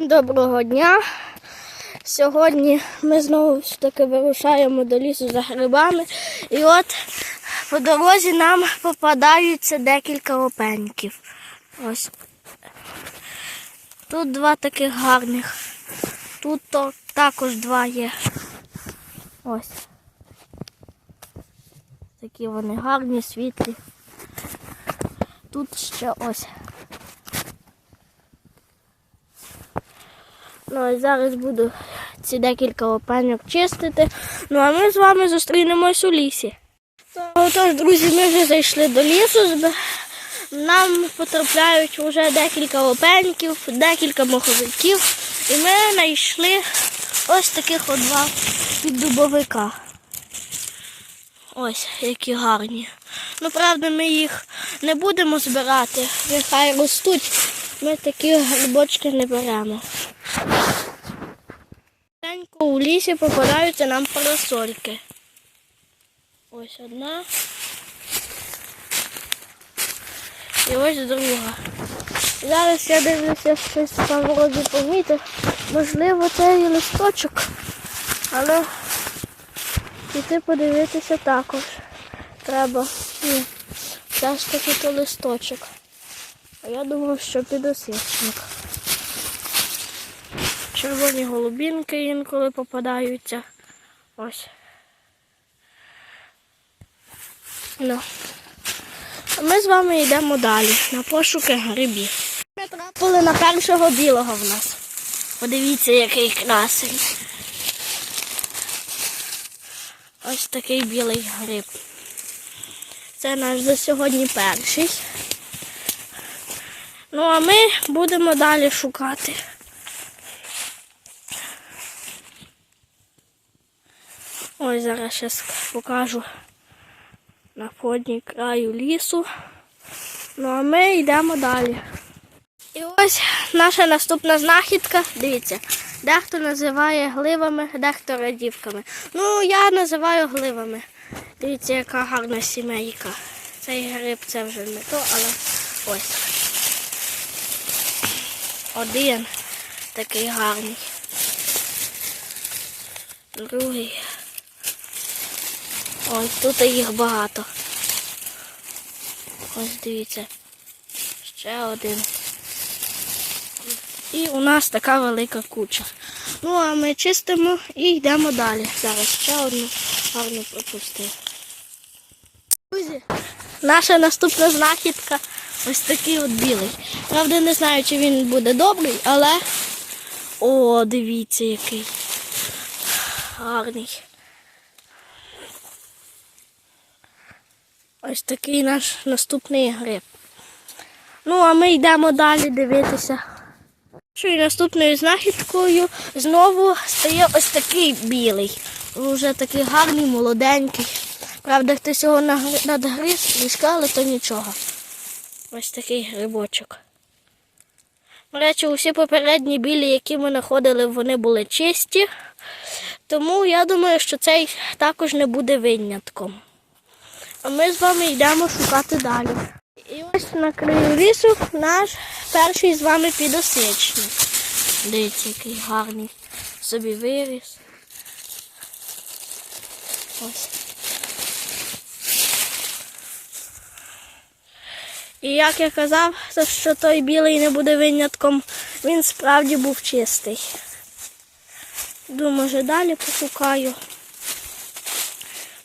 Доброго дня. Сьогодні ми знову ж таки вирушаємо до лісу за грибами. І от по дорозі нам попадаються декілька опеньків. Ось. Тут два таких гарних. Тут то, також два є. Ось. Такі вони гарні, світлі. Тут ще ось. Ну, а зараз буду ці декілька опеньок чистити. Ну а ми з вами зустрінемось у лісі. Отож, друзі, ми вже зайшли до лісу. Нам потрапляють вже декілька опеньків, декілька моховиків. І ми знайшли ось таких от два піддубовика. Ось, які гарні. Ну, правда, ми їх не будемо збирати. Нехай ростуть. Ми такі грибочки не беремо. Частенько у лісі попадаються нам парасольки. Ось одна. І ось друга. Зараз я дивлюся, щось там вроді помітив. Можливо, це і листочок. Але піти подивитися також. Треба. Ні. Все ж таки то листочок. А я думав, що підосічник. Червоні голубінки інколи попадаються. Ось. Ну. А ми з вами йдемо далі на пошуки грибів. Ми трапили на першого білого в нас. Подивіться, який красень. Ось такий білий гриб. Це наш за сьогодні перший. Ну а ми будемо далі шукати. Ось зараз ще покажу на фоні краю лісу. Ну а ми йдемо далі. І ось наша наступна знахідка. Дивіться, дехто називає гливами, дехто радівками. Ну, я називаю гливами. Дивіться, яка гарна сімейка. Цей гриб це вже не то, але ось. Один такий гарний. Другий. Ось тут їх багато. Ось дивіться. Ще один. І у нас така велика куча. Ну, а ми чистимо і йдемо далі. Зараз ще одну гарну пропустив. Друзі, наша наступна знахідка ось такий от білий. Правда, не знаю, чи він буде добрий, але о, дивіться, який гарний. Ось такий наш наступний гриб. Ну, а ми йдемо далі дивитися. І наступною знахідкою знову стає ось такий білий. Вже такий гарний, молоденький. Правда, хтось його надгриз трішки, але то нічого. Ось такий грибочок. До речі, усі попередні білі, які ми знаходили, вони були чисті. Тому я думаю, що цей також не буде винятком. А ми з вами йдемо шукати далі. І ось на краю лісу наш перший з вами підосичник. Дивіться, який гарний собі виріс. Ось. І як я казав, що той білий не буде винятком, він справді був чистий. Думаю, може далі пошукаю.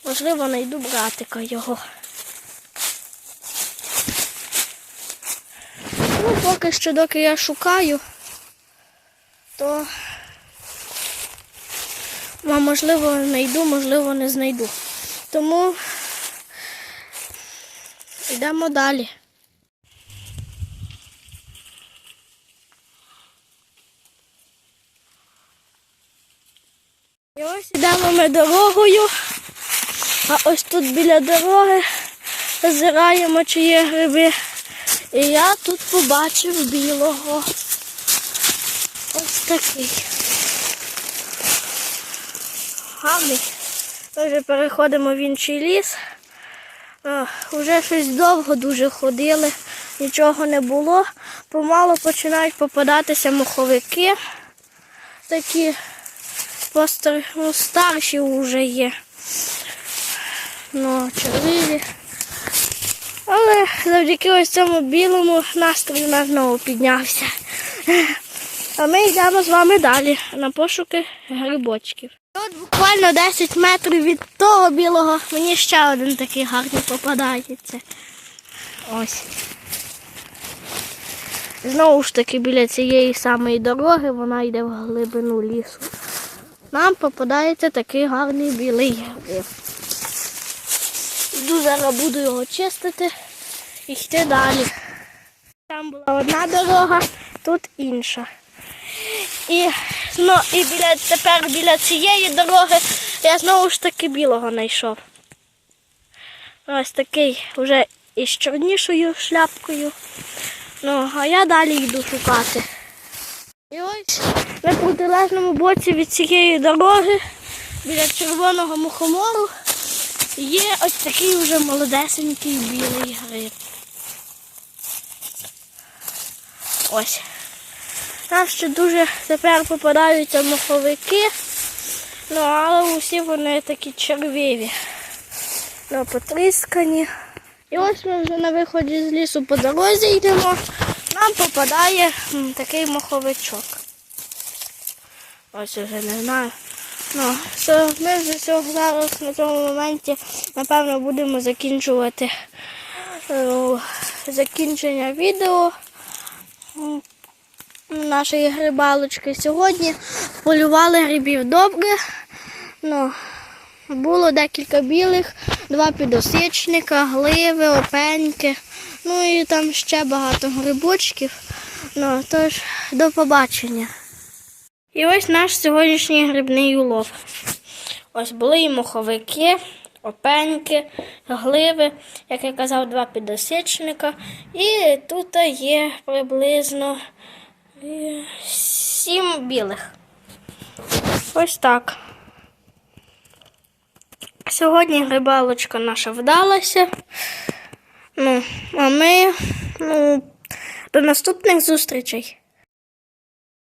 Можливо, знайду братика його. Ну, поки що, доки я шукаю, то можливо знайду, можливо, не знайду. Тому йдемо далі. І ось йдемо ми дорогою. А ось тут біля дороги зазираємо, чи є гриби. І я тут побачив білого. Ось такий. Гарний. Ми вже переходимо в інший ліс. А, Уже щось довго дуже ходили, нічого не було. помалу починають попадатися моховики. Такі ну, старші вже є. Ну, червиві. Але завдяки ось цьому білому настрій у нас знову піднявся. А ми йдемо з вами далі на пошуки грибочків. Тут буквально 10 метрів від того білого мені ще один такий гарний попадається. Ось. Знову ж таки біля цієї самої дороги вона йде в глибину лісу. Нам попадається такий гарний білий гриб. Йду зараз буду його чистити і йти далі. Там була одна дорога, тут інша. І, ну, і біля, тепер біля цієї дороги я знову ж таки білого знайшов. Ось такий вже із чорнішою шляпкою. Ну, а я далі йду шукати. І ось на протилежному боці від цієї дороги, біля червоного мухомору, є ось такий вже молодесенький білий гриб. Ось. Нам ще дуже тепер попадаються моховики, ну але усі вони такі червиві, ну, потріскані. І ось ми вже на виході з лісу по дорозі йдемо, нам попадає такий моховичок. Ось вже не знаю. Ну, то ми вже цього зараз на цьому моменті, напевно, будемо закінчувати е, закінчення відео нашої грибалочки. Сьогодні полювали грибів добре. Ну, було декілька білих, два підосичника, гливи, опеньки. Ну і там ще багато грибочків. Ну, тож, до побачення. І ось наш сьогоднішній грибний улов. Ось були і моховики, опеньки, гливи, як я казав, два підосичника. І тут є приблизно е, сім білих. Ось так. Сьогодні грибалочка наша вдалася. Ну, а ми ну, до наступних зустрічей.